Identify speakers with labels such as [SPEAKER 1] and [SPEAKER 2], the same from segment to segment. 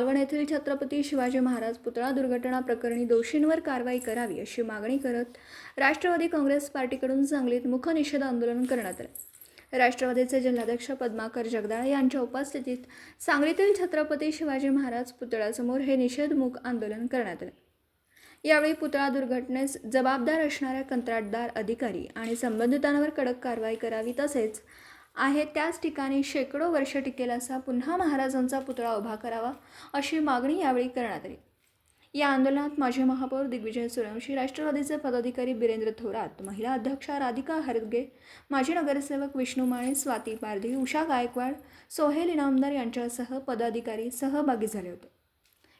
[SPEAKER 1] मालवण येथील छत्रपती शिवाजी महाराज पुतळा दुर्घटना प्रकरणी दोषींवर कारवाई करावी अशी मागणी करत राष्ट्रवादी काँग्रेस पार्टीकडून सांगलीत मुख निषेध आंदोलन करण्यात आले. राष्ट्रवादीचे जिल्हाध्यक्ष पद्माकर जगदाळे यांच्या उपस्थितीत सांगलीतील छत्रपती शिवाजी महाराज पुतळ्यासमोर हे निषेध आंदोलन करण्यात आले. यावेळी पुतळा दुर्घटनेस जबाबदार असणाऱ्या कंत्राटदार अधिकारी आणि संबंधितांवर कडक कारवाई करावी तसेच आहे त्याच ठिकाणी शेकडो वर्ष टिकेल असा पुन्हा महाराजांचा पुतळा उभा करावा अशी मागणी यावेळी करण्यात आली. या आंदोलनात माजी महापौर दिग्विजय सूर्यवंशी राष्ट्रवादीचे पदाधिकारी बिरेंद्र थोरात महिला अध्यक्षा राधिका हरगे माजी नगरसेवक विष्णू माळे स्वाती पारधी उषा गायकवाड सोहेल इनामदार यांच्यासह पदाधिकारी सहभागी झाले होते.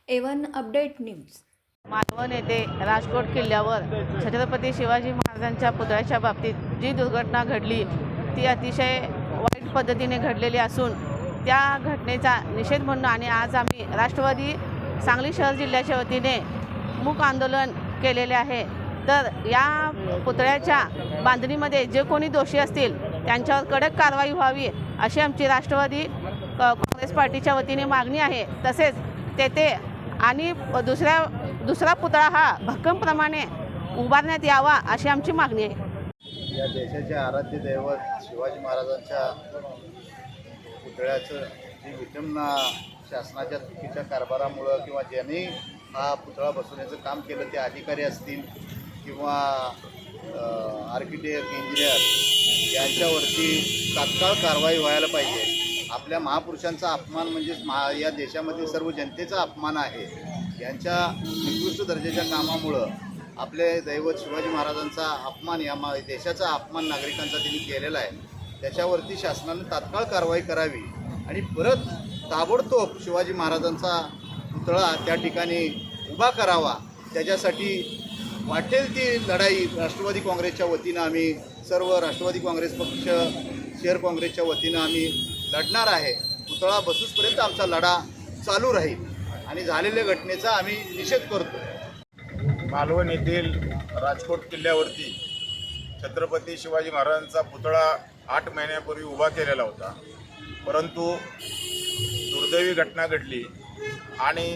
[SPEAKER 1] A1 update news.
[SPEAKER 2] मालवण येथे राजकोट किल्ल्यावर छत्रपती शिवाजी महाराजांच्या पुतळ्याच्या बाबतीत जी दुर्घटना घडली ती अतिशय पद्धतीने घडलेली असून त्या घटनेचा निषेध म्हणून आणि आज आम्ही राष्ट्रवादी सांगली शहर जिल्ह्याच्या वतीने मूक आंदोलन केलेले आहे. तर या पुतळ्याच्या बांधणीमध्ये जे कोणी दोषी असतील त्यांच्यावर कडक कारवाई व्हावी अशी आमची राष्ट्रवादी काँग्रेस पार्टीच्या वतीने मागणी आहे. तसेच तेथे आणि दुसऱ्या दुसरा पुतळा हा भक्कमप्रमाणे उभारण्यात यावा अशी आमची मागणी आहे.
[SPEAKER 3] या देशाचे आराध्य दैवत शिवाजी महाराजांच्या पुतळ्याचं जी विटंबना शासनाच्या चुकीच्या कारभारामुळं किंवा ज्यांनी हा पुतळा बसवण्याचं काम केलं ते अधिकारी असतील किंवा आर्किटेक्ट इंजिनियर यांच्यावरती तात्काळ कारवाई व्हायला पाहिजे. आपल्या महापुरुषांचा अपमान म्हणजेच महा या देशामधील सर्व जनतेचा अपमान आहे. यांच्या निकृष्ट दर्जाच्या कामामुळं आपले दैवत शिवाजी महाराजांचा अपमान या मा देशाचा अपमान नागरिकांचा त्यांनी केलेला आहे. त्याच्यावरती शासनाने तात्काळ कारवाई करावी आणि परत ताबडतोब शिवाजी महाराजांचा पुतळा त्या ठिकाणी उभा करावा. त्याच्यासाठी वाटेल ती लढाई राष्ट्रवादी काँग्रेसच्या वतीनं आम्ही सर्व राष्ट्रवादी काँग्रेस पक्ष शेअर काँग्रेसच्या वतीनं आम्ही लढणार आहे. पुतळा बसूसपर्यंत आमचा लढा चालू राहील आणि झालेल्या घटनेचा आम्ही निषेध करतो.
[SPEAKER 4] मालवण येथील राजकोट किल्ल्यावरती छत्रपती शिवाजी महाराजांचा पुतळा आठ महिन्यापूर्वी उभा केलेला होता. परंतु दुर्दैवी घटना घडली आणि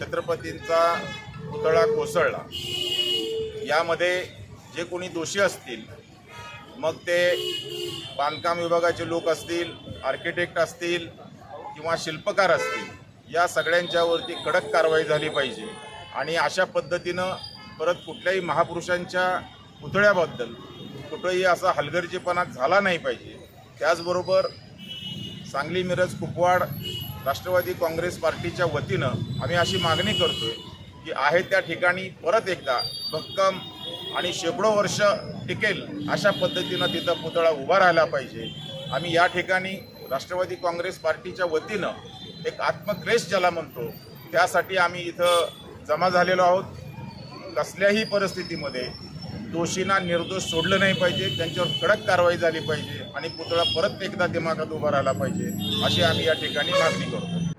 [SPEAKER 4] छत्रपतींचा पुतळा कोसळला. यामध्ये जे कोणी दोषी असतील मग ते बांधकाम विभागाचे लोक असतील आर्किटेक्ट असतील किंवा शिल्पकार असतील या सगळ्यांच्यावरती कडक कारवाई झाली पाहिजे. आणि अशा पद्धतीनं परत कुठल्याही महापुरुषांच्या पुतळ्याबद्दल कुठंही असा हलगर्जीपणा झाला नाही पाहिजे. त्याचबरोबर सांगली मिरज कुपवाड राष्ट्रवादी काँग्रेस पार्टीच्या वतीनं आम्ही अशी मागणी करतोय की आहे त्या ठिकाणी परत एकदा भक्कम आणि शेकडो वर्ष टिकेल अशा पद्धतीनं तिथं पुतळा उभा राहिला पाहिजे. आम्ही या ठिकाणी राष्ट्रवादी काँग्रेस पार्टीच्या वतीनं एक आत्मक्लेश ज्याला म्हणतो त्यासाठी आम्ही इथं जमा झालेलो आहोत. कसल्याही परिस्थितीमध्ये दोषींना निर्दोष सोडलं नाही पाहिजे त्यांच्यावर कडक कारवाई झाली पाहिजे आणि पुतळा परत एकदा दिमागात उभा राहिला पाहिजे अशी आम्ही या ठिकाणी मागणी करतो.